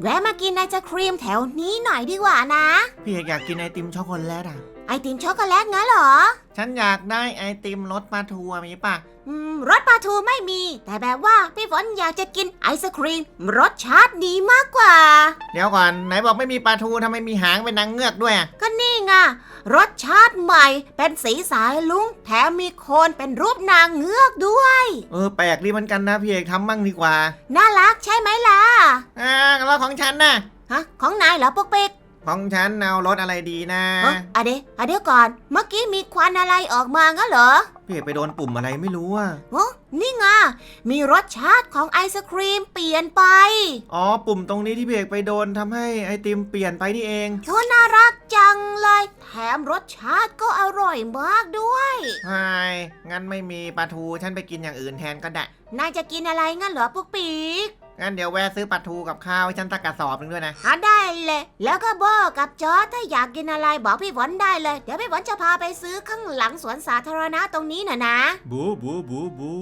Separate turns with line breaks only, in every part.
แวะมากินไอศครีมแถวนี้หน่อยดีกว่านะ
พี่เอกอยากกินไอติมช็อกโกแลตอะ
ไอติมช็อกโกแลตงั้นเหรอ
ฉันอยากได้ไอติมรสปลาทูอะมีปะ
อืมรสปลาทูไม่มี แต่แบบว่าพี่ฝนอยากจะกินไอศครีมรสชาติดีมากกว่า
เดี๋ยวก่อนไหนบอกไม่มีปลาทูทำไมมีหางเป็นนางเงือกด้วยอะ
ก็นี่ไงรสชาติใหม่เป็นสีสายลุง แถมมีโคนเป็นรูปนางเงือกด้วย
เออแปลกดีเหมือนกันนะพี่เอกทำมั่งดีกว่า
น่ารักใช่ไหมล่ะ
อ่าแล้วของฉันน่ะ
ฮะของนายเหรอปุ๊กปิ๊ก
ของฉันเอารสอะไรดีนะ
เอ้ออะเดี๋ยวอะเดี๋ยวก่อน เมื่อกี้มีควันอะไรออกมางั้นเหรอ
พี่เอกไปโดนปุ่มอะไรไม่รู้อะ
โอ้นี่ไงมีรสชาติของไอศครีมเปลี่ยนไป
อ๋อปุ่มตรงนี้ที่พี่เอกไปโดนทำให้ไอติมเปลี่ยนไปนี่เอง
โคน่ารักจังเลย แถมรสชาติก็อร่อยมากด้วย
ใช่งั้นไม่มีปลาทูฉันไปกินอย่างอื่นแทนก็ได้
นายจะกินอะไรงั้นเหรอปุ๊กปิ๊ก
งั้นเดี๋ยวแวะซื้อปลาทูกับข้าวให้ฉันสักกระสอบหนึงด้วยนะ
หาได้เลย แล้วก็โบกับจอร์จถ้าอยากกินอะไรบอกพี่ฝนได้เลย เดี๋ยวพี่ฝนจะพาไปซื้อข้างหลังสวนสาธารณะตรงนี้น่ะนะ
บูบูบูบู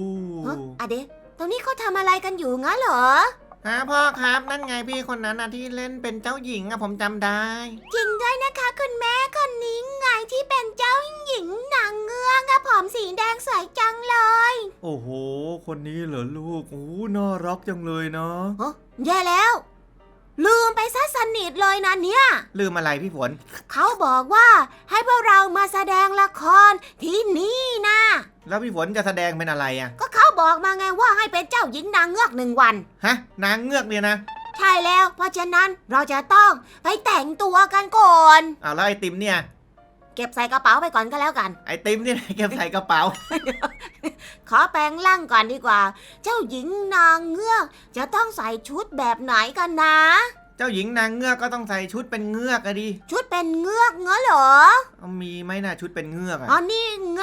ฮะอะเดะตรงนี้เขาทำอะไรกันอยู่งั้นเหรอ
ฮะพ่อครับนั่นไงพี่คนนั้นนะที่เล่นเป็นเจ้าหญิงอะผมจำได้
จริงด้วยนะ คะคุณแม่คนนี้ไงที่เป็นเจ้าหญิงนางเงือกอะผมสีแดงสวยจังเลย
โอ้โห คนนี้เหรอลูกโอ้น่ารักจังเลยนะ
โอ้แย่แล้ว ลืมไปซะสนิทเลยนะเนี่ย
ลืมอะไรพี่ฝน
เขาบอกว่าให้พวกเรามาแสดงละครที่นี่นะ
แล้วพี่ฝนจะแสดงเป็นอะไรอะ
ก็เขาบอกมาไงว่าให้เป็นเจ้าหญิงนางเงือกหนึ่งวัน
ฮะ นางเงือกเนี่ยนะ
ใช่แล้ว เพราะฉะนั้นเราจะต้องไปแต่งตัวกันก่อน
อ้าวแล้วไอติมเนี่ย
เก็บใส่กระเป๋าไปก่อนก็แล้วกัน
ไอติมเนี่ยเก็บใส่กระเป๋า
ขอแปลงร่างก่อนดีกว่า เจ้าหญิงนางเงือกจะต้องใส่ชุดแบบไหนกันนะ
เจ้าหญิงนางเงือกก็ต้องใส่ชุดเป็นเงือกอะดิ
ชุดเป็นเงือกเงเหรอ
เอามีไหมน่ะชุดเป็นเงือกอะ
อ๋อนี่ไง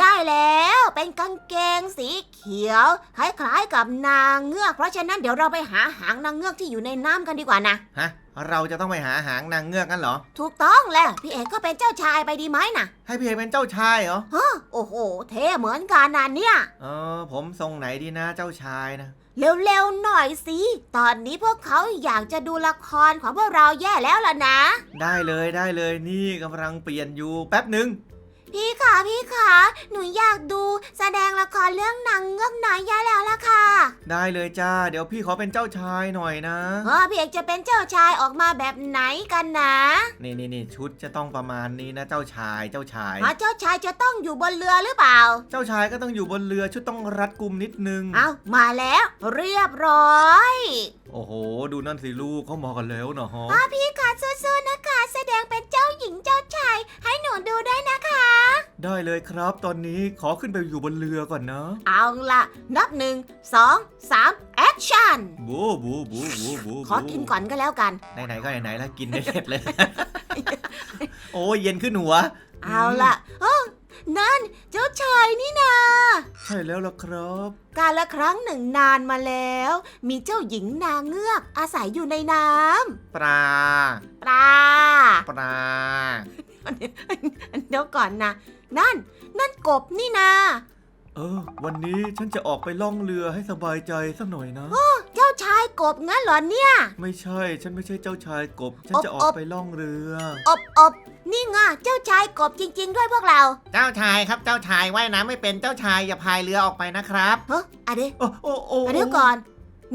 ได้แล้ว เป็นกางเกงสีเขียวคล้ายๆกับนางเงือก เพราะฉะนั้นเดี๋ยวเราไปหาหางนางเงือกที่อยู่ในน้ำกันดีกว่านะ
ฮะ เราจะต้องไปหาหางนางเงือกกันเหรอ
ถูกต้องแล้วพี่เอกก็เป็นเจ้าชายไปดีไหมนะ
ให้พี่เอกเป็นเจ้าชายเหรอ
ฮะโอ้โห เท่เหมือนกันนะเนี่ย
เออผมทรงไหนดีนะเจ้าชายนะ
เร็วๆหน่อยสิ ตอนนี้พวกเขาอยากจะดูละครของพวกเราแย่แล้วล่ะนะ
ได้เลยได้เลยนี่กำลังเปลี่ยนอยู่แป๊บหนึ่ง
พี่ขาพี่ขาหนูอยากดูแสดงละครเรื่องนางเงือกน้อยแย่แล้วล่ะค่ะ
ได้เลยจ้า เดี๋ยวพี่ขอเป็นเจ้าชายหน่อยนะ
เออพี่เอกจะเป็นเจ้าชายออกมาแบบไหนกันนะ
นี่นี่นี่ชุดจะต้องประมาณนี้นะเจ้าชายเจ้าชาย
อ๋อเจ้าชายจะต้องอยู่บนเรือหรือเปล่า
เจ้าชายก็ต้องอยู่บนเรือชุดต้องรัดกุมนิดนึง
เอามาแล้ว เรียบร้อย
โอ้โห ดูนั่นสิลูกเขามากันแล้วนะฮะ
อ๋อพี่ขาสู้ๆนะคะ แสดงเป็นเจ้าหญิงเจ้าชาย ให้หนูดูด้วยนะคะ
ได้เลยครับ ตอนนี้ขอขึ้นไปอยู่บนเรือก่อนนะ
เอาละนับหนึ่งสองสามแอคชั่น
บูบูบูบูบู
ขอกินก่อนก็แล้วกัน
ไหนๆก็ไหนๆแล้วกินได้เสร็จเลย โอ้ยเย็นขึ้นหัว
เอาละเออนั่นเจ้าชายนี่นา
ใช่แล้วล่ะครับ
กาละครั้งหนึ่งนานมาแล้ว มีเจ้าหญิงนางเงือกอาศัยอยู่ในน้
ปลาำ
ปลา
ปลา
เดี๋ยวก่อนนะ นั่น นั่นกบนี่นา
เออ วันนี้ฉันจะออกไปล่องเรือให้สบายใจสักหน่อยนะ
เจ้าชายกบงั้นเหรอเนี่ย
ไม่ใช่ ฉันไม่ใช่เจ้าชายกบ ฉันจะออ
อบบ
ไปล่องเรือ
อบอบนี่ไงเจ้าชายกบจริง ๆ ด้วยพวกเรา
เจ้าชายครับเจ้าชายว่ายน้ำไม่เป็นเจ้าชายอย่าพายเรือออกไปนะครับ
เฮ้ยอะเดี๋ยว
โอ้โอ้โอ้
อะเดี๋ยวก่อน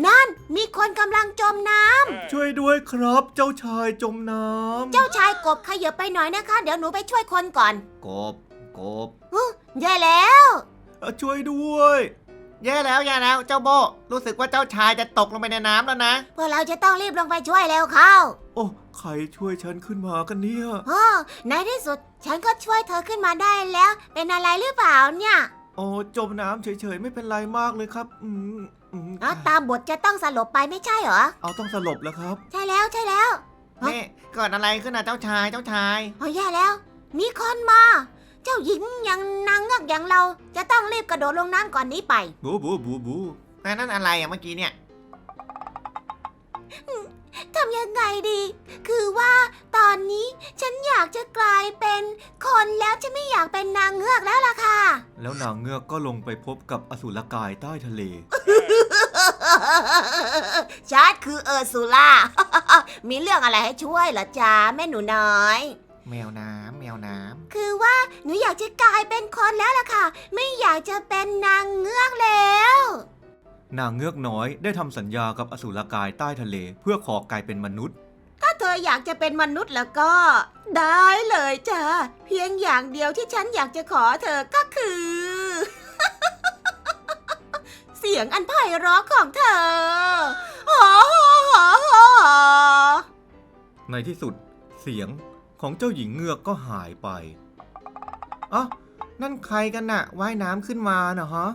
นั่นมีคนกำลังจมน้ำ
ช่วยด้วยครับ เจ้าชายจมน้ำ
เจ้าชายกบขยับไปหน่อยนะคะ เดี๋ยวหนูไปช่วยคนก่อน
กบกบ
แย่แล้ว
เอ่อช่วยด้วย แย่แล้วแย่แล้ว เจ้าโบ รู้สึกว่าเจ้าชายจะตกลงไปในน้ำแล้วนะ
พวกเราจะต้องรีบลงไปช่วยแล้วเข้า
โอ้ใครช่วยฉันขึ้นมากันเนี่ย
ออในที่สุด ฉันก็ช่วยเธอขึ้นมาได้แล้ว เป็นอะไรหรือเปล่าเนี่ย
โอ้จมน้ำเฉยๆ ไม่เป็นไรมากเลยครับ อืม อืม
อ๋อตามบทจะต้องสลบไปไม่ใช่เหรอ
เอาต้องสลบแล้วครับ
ใช่แล้วใช่แล้ว ฮะ
นี่เกิดอะไรขึ้นนะเจ้าชายเจ้าชาย
โอ้ยแย่แล้ว มีคนมา เจ้าหญิงอย่างนางเงือกอย่างเราจะต้องรีบกระโดดลงน้ำก่อนนี้ไป
บูบูบูบูนั่นนั่นอะไรอะเมื่อกี้เนี่ย
ทำยังไงดี คือว่าตอนนี้ฉันอยากจะกลายเป็นคนแล้วฉันไม่อยากเป็นนางเงือกแล้วล่ะค่ะ
แล้วนางเงือกก็ลงไปพบกับอสุรกายใต้ทะเล
ฉันคือเออร์ซูล่า มีเรื่องอะไรให้ช่วยเหรอจ๊ะแม่หนูน้อย
แมวน้ำแมวน้
คือว่าหนูอยากจะกลายเป็นคนแล้วล่ะค่ะ ไม่อยากจะเป็นนางเงือกแล้ว
นางเงือกน้อยได้ทำสัญญากับอสูรกายใต้ทะเลเพื่อขอกลายเป็นมนุษย์
ถ้าเธออยากจะเป็นมนุษย์แล้วก็ ได้เลยจ้ะเพียงอย่างเดียวที่ฉันอยากจะขอเธอก็คือ เสียงอันไพเราะของเธอโอ้โหโหโห
ในที่สุดเสียงของเจ้าหญิงเงือกก็หายไปำ
อ๋อนั่นใครกันน่ะว่ายน้ำขึ้นมาน่ะฮะ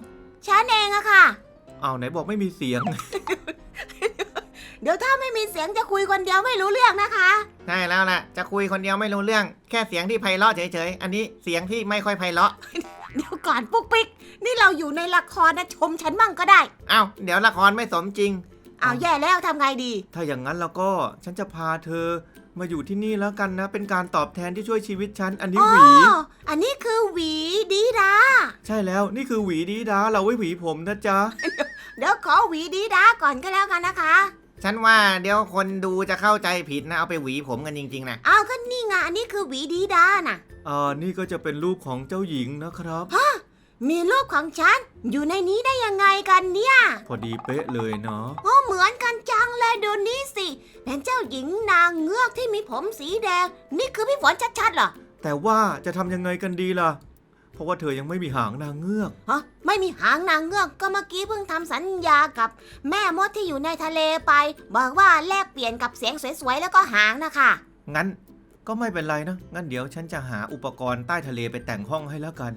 ฉันเองอะค่ะ
เอาวไหนบอกไม่มีเสียง
เดี๋ยวถ้าไม่มีเสียงจะคุยคนเดียวไม่รู้เรื่องนะคะ
ใช่แล้วล่ะ จะคุยคนเดียวไม่รู้เรื่อง แค่เสียงที่ไพเราะเฉยๆ อันนี้เสียงที่ไม่ค่อยไพเราะ
เดี๋ยวก่อนปุ๊กปิ๊ก นี่เราอยู่ในละครนะชมฉันมั่งก็ได้
เอ้าเดี๋ยวละครไม่สมจริง
เอาวแย่แล้วทำไงดี
ถ้าอย่างนั้นแล้วก็ฉันจะพาเธอมาอยู่ที่นี่แล้วกันนะ เป็นการตอบแทนที่ช่วยชีวิตฉัน อันนี้
อ๋อ
หวี
อันนี้คือหวีดีดา
ใช่แล้วนี่คือหวีดีดาเราไว้หวีผมนะจ๊ะ
เดี๋ยวขอหวีดีดาก่อนก็แล้วกันนะคะ
ฉันว่าเดี๋ยวคนดูจะเข้าใจผิดนะเอาไปหวีผมกันจริงๆนะ
เอาก็นี่ไงอันนี้คือหวีดีดาน่ะ
อ่านี่ก็จะเป็นรูปของเจ้าหญิงนะครับ
มีรูปของฉัน อยู่ในนี้ได้ยังไงกันเนี่ย
พอดีเป๊ะเลยเนาะ
โอ้เหมือนกันจังเลยดูนี่สิ เป็นเจ้าหญิงนางเงือกที่มีผมสีแดง นี่คือพี่ฝนชัดๆเหรอ
แต่ว่าจะทำยังไงกันดีล่ะ เพราะว่าเธอยังไม่มีหางนางเงือก
ฮะไม่มีหางนางเงือกก็เมื่อกี้เพิ่งทำสัญญากับ แม่มดที่อยู่ในทะเลไป บอกว่าแลกเปลี่ยนกับเสียงสวยๆแล้วก็หางนะคะ
งั้นก็ไม่เป็นไรนะ งั้นเดี๋ยวฉันจะหาอุปกรณ์ใต้ทะเลไปแต่งห้องให้แล้วกัน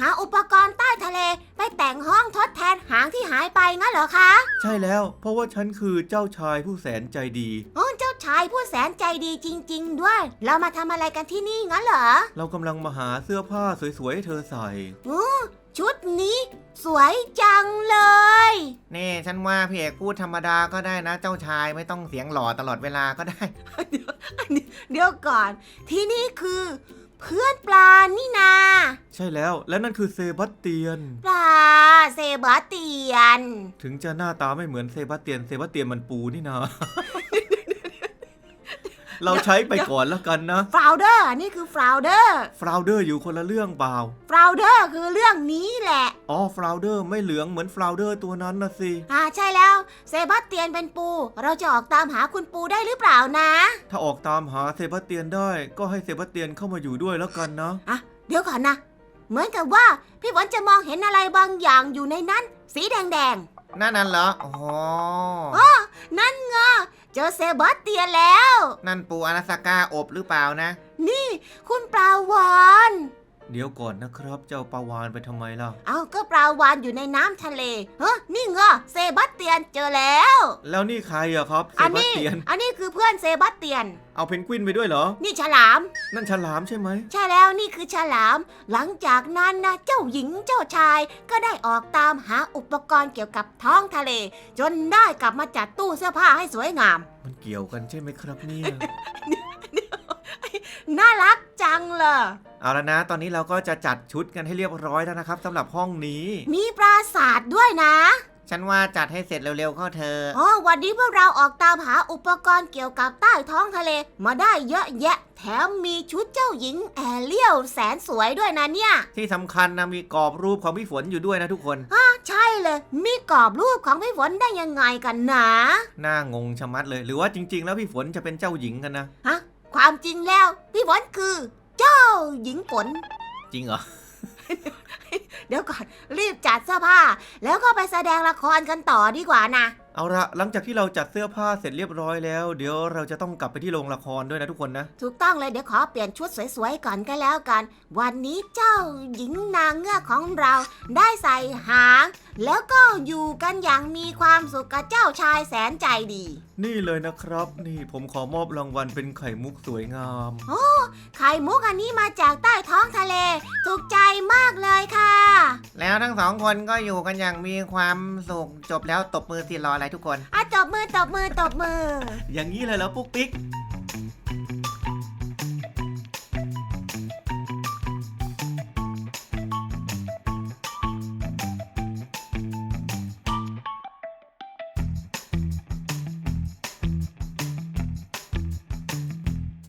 หาอุปกรณ์ใต้ทะเลไปแต่งห้องทดแทนหางที่หายไปงั้นเหรอคะ
ใช่แล้ว เพราะว่าฉันคือเจ้าชายผู้แสนใจดี
โอ้เจ้า ชายผู้แสนใจดีจริง ๆ ด้วย เรามาทำอะไรกันที่นี่งั้นเหรอ
เรากำลังมาหาเสื้อผ้าสวยๆให้เธอใส่
ชุดนี้ สวยจังเลย
นี่ฉันว่าพี่เอกพูดธรรมดาก็ได้นะ เจ้าชายไม่ต้องเสียงหล่อตลอดเวลาก็ได้
เดี๋ยวก่อน ที่นี่คือ เพื่อนปลานี่นา
ใช่แล้วและนั่นคือเซบาสเตียน
ปลาเซบาสเตียน
ถึงจะหน้าตาไม่เหมือนเซบาสเตียนเซบาสเตียนมันปูนี่นะ เราใช้ไปก่อนแล้วกันนะ
ฟราวเดอร์นี่คือฟราวเดอร์
ฟราวเดอร์อยู่คนละเรื่องเปล่า
ฟราวเดอร์คือเรื่องนี้แหละ
อ๋อฟราวเดอร์ไม่เหลืองเหมือนฟราวเดอร์ตัวนั้นนะสิ
อ่าใช่แล้ว เซบาสเตียนเป็นปู เราจะออกตามหาคุณปูได้หรือเปล่านะ
ถ้าออกตามหาเซบาสเตียนได้ ก็ให้เซบาสเตียนเข้ามาอยู่ด้วยแล้วกันนะ
อะเดี๋ยวก่อนนะ เหมือนกับว่าพี่ฝนจะมองเห็นอะไรบางอย่างอยู่ในนั้น สีแดง
นั่นนั่นเหรอโอ้โห
ๆนั่นไง เจอเซบาสเตียนแล้ว
นั่นปูอลาสกาอบหรือเปล่านะ
นี่คุณปลาวาน
เดี๋ยวก่อนนะครับ เจ้าปลาวานไปทำไมล่ะ
เอาก็ปลาวานอยู่ในน้ำทะเลเฮ้ยนี่ไงเซบาสเตียนเจอแล้ว
แล้วนี่ใครอะครับเซ
อัน
บาส
นี้
เตียน
อันนี้คือเพื่อนเซบาสเตียน
เอาเพนกวินไปด้วยเหรอ
นี่ฉลาม
นั่นฉลามใช่ไหม
ใช่แล้วนี่คือฉลาม หลังจากนั้นนะเจ้าหญิงเจ้าชายก็ได้ออกตามหาอุปกรณ์เกี่ยวกับท้องทะเล จนได้กลับมาจัดตู้เสื้อผ้าให้สวยงาม
มันเกี่ยวกันใช่ไหมครับเนี่ย
น่ารัก จังเลย
เอาแล้วนะ ตอนนี้เราก็จะจัดชุดกันให้เรียบร้อยแล้วนะครับสำหรับห้องนี้
มีปราสาทด้วยนะ
ฉันว่าจัดให้เสร็จเร็วๆเข้าเธอะ
อ๋อวันนี้พวกเราออกตามหาอุปกรณ์เกี่ยวกับใต้ท้องทะเล มาได้เยอะแยะ แถมมีชุดเจ้าหญิงแอเรียลแสนสวยด้วยนะเนี่ย
ที่สำคัญนะมีกรอบรูปของพี่ฝนอยู่ด้วยนะทุกคน
ใช่เลย มีกรอบรูปของพี่ฝนได้ยังไงกันนะ
น่างงชะมัดเลย หรือว่าจริง ๆ แล้วพี่ฝนจะเป็นเจ้าหญิงกันนะ
ฮะความจริงแล้วพี่ฝนคือ เจ้าหญิงฝน
จริงเหรอ
เดี๋ยวก่อนรีบจัดเสื้อผ้า แล้วก็ไปแสดงละครกันต่อดีกว่านะ
เอาละหลังจากที่เราจัดเสื้อผ้าเสร็จเรียบร้อยแล้ว เดี๋ยวเราจะต้องกลับไปที่โรงละครด้วยนะทุกคนนะ
ถูกต้องเลยเดี๋ยวขอเปลี่ยนชุดสวยๆก่อนก็แล้วกัน วันนี้เจ้าหญิงนางเงือกของเราได้ใส่หาง แล้วก็อยู่กันอย่างมีความสุขกับเจ้าชายแสนใจดี
นี่เลยนะครับ นี่ผมขอมอบรางวัลเป็นไข่มุกสวยงาม
ไข่มุกอันนี้มาจากใต้ท้องทะเล ถูกใจมากเลยค่ะ
แล้วทั้งสองคนก็อยู่กันอย่างมีความสุขจบแล้วตบมือสิรออะไรทุกคน
อะตบมือตบมือตบมือ
อย่างนี้เลยแล้วปุ๊กปิ๊ก